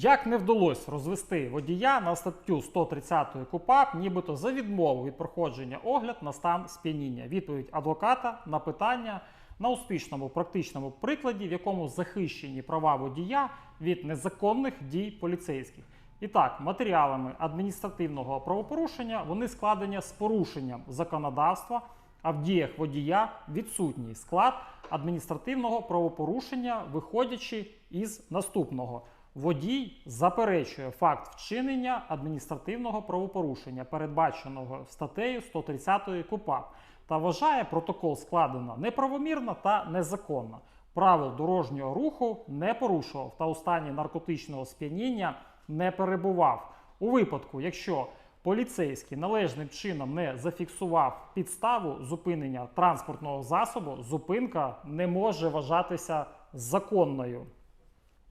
Як не вдалося розвести водія на статтю 130 КУПАП, нібито за відмову від проходження огляд на стан сп'яніння? Відповідь адвоката на питання на успішному практичному прикладі, в якому захищені права водія від незаконних дій поліцейських. І так, матеріалами адміністративного правопорушення вони складені з порушенням законодавства, а в діях водія відсутній склад адміністративного правопорушення, виходячи із наступного. Водій заперечує факт вчинення адміністративного правопорушення, передбаченого статтею 130 КУПАП, та вважає протокол складено неправомірно та незаконно. Правил дорожнього руху не порушував та у стані наркотичного сп'яніння не перебував. У випадку, якщо поліцейський належним чином не зафіксував підставу зупинення транспортного засобу, зупинка не може вважатися законною.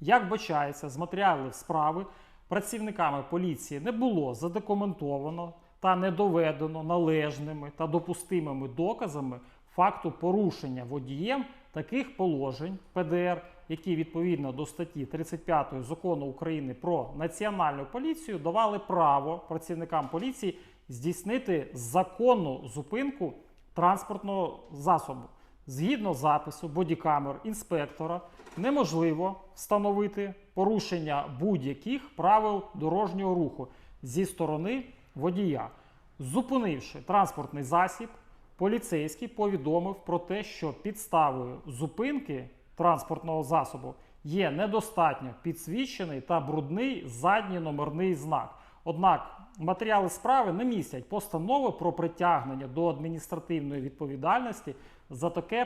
Як бачається з матеріалів справи, працівниками поліції не було задокументовано та не доведено належними та допустимими доказами факту порушення водієм таких положень ПДР, які відповідно до статті 35 закону України про національну поліцію давали право працівникам поліції здійснити законну зупинку транспортного засобу. Згідно запису бодікамер інспектора, неможливо встановити порушення будь-яких правил дорожнього руху зі сторони водія. Зупинивши транспортний засіб, поліцейський повідомив про те, що підставою зупинки транспортного засобу є недостатньо підсвічений та брудний задній номерний знак. Однак матеріали справи не містять постанови про притягнення до адміністративної відповідальності за таке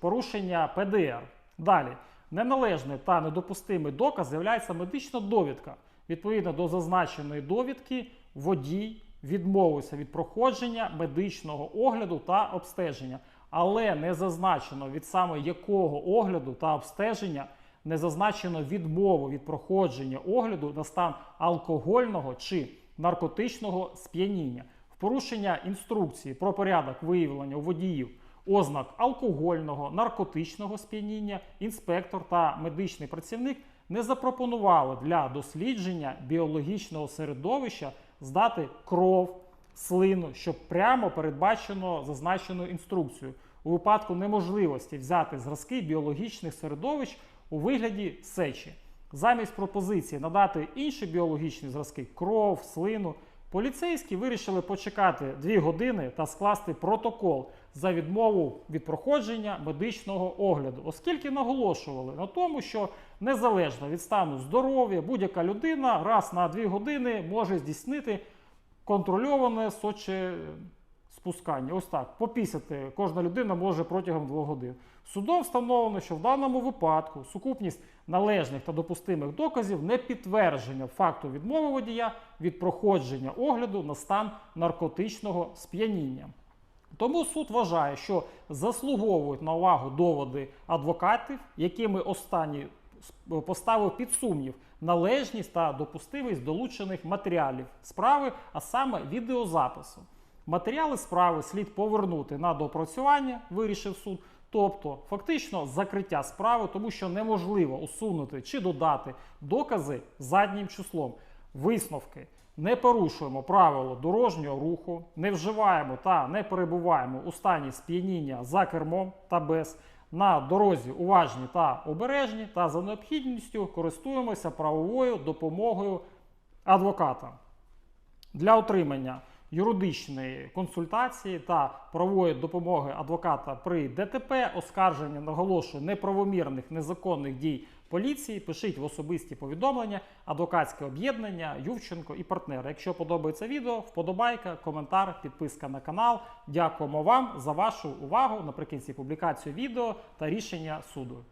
порушення ПДР. Далі, неналежний та недопустимий доказ з'являється медична довідка. Відповідно до зазначеної довідки, водій відмовився від проходження медичного огляду та обстеження, але не зазначено від саме якого огляду та обстеження не зазначено відмову від проходження огляду на стан алкогольного чи наркотичного сп'яніння, в порушення інструкції про порядок виявлення у водіїв ознак алкогольного, наркотичного сп'яніння, інспектор та медичний працівник не запропонували для дослідження біологічного середовища здати кров, слину, що прямо передбачено зазначеною інструкцією. У випадку неможливості взяти зразки біологічних середовищ у вигляді сечі. Замість пропозиції надати інші біологічні зразки кров, слину, поліцейські вирішили почекати 2 години та скласти протокол за відмову від проходження медичного огляду, оскільки наголошували на тому, що незалежно від стану здоров'я, будь-яка людина раз на 2 години може здійснити контрольоване сочеспускання. Ось так. Попісяти кожна людина може протягом 2 годин. Судом встановлено, що в даному випадку сукупність належних та допустимих доказів не підтвердження факту відмови водія від проходження огляду на стан наркотичного сп'яніння. Тому суд вважає, що заслуговують на увагу доводи адвокатів, якими останні поставив під сумнів належність та допустимість долучених матеріалів справи, а саме відеозапису. Матеріали справи слід повернути на доопрацювання, вирішив суд. Тобто, фактично закриття справи, тому що неможливо усунути чи додати докази заднім числом. Висновки. Не порушуємо правило дорожнього руху, не вживаємо та не перебуваємо у стані сп'яніння за кермом та без. На дорозі уважні та обережні, та за необхідністю користуємося правовою допомогою адвоката. Для отримання юридичної консультації та правової допомоги адвоката при ДТП, оскарження наголошую неправомірних незаконних дій поліції, пишіть в особисті повідомлення, адвокатське об'єднання, Ювченко і партнери. Якщо подобається відео, вподобайка, коментар, підписка на канал. Дякуємо вам за вашу увагу наприкінці публікацію відео та рішення суду.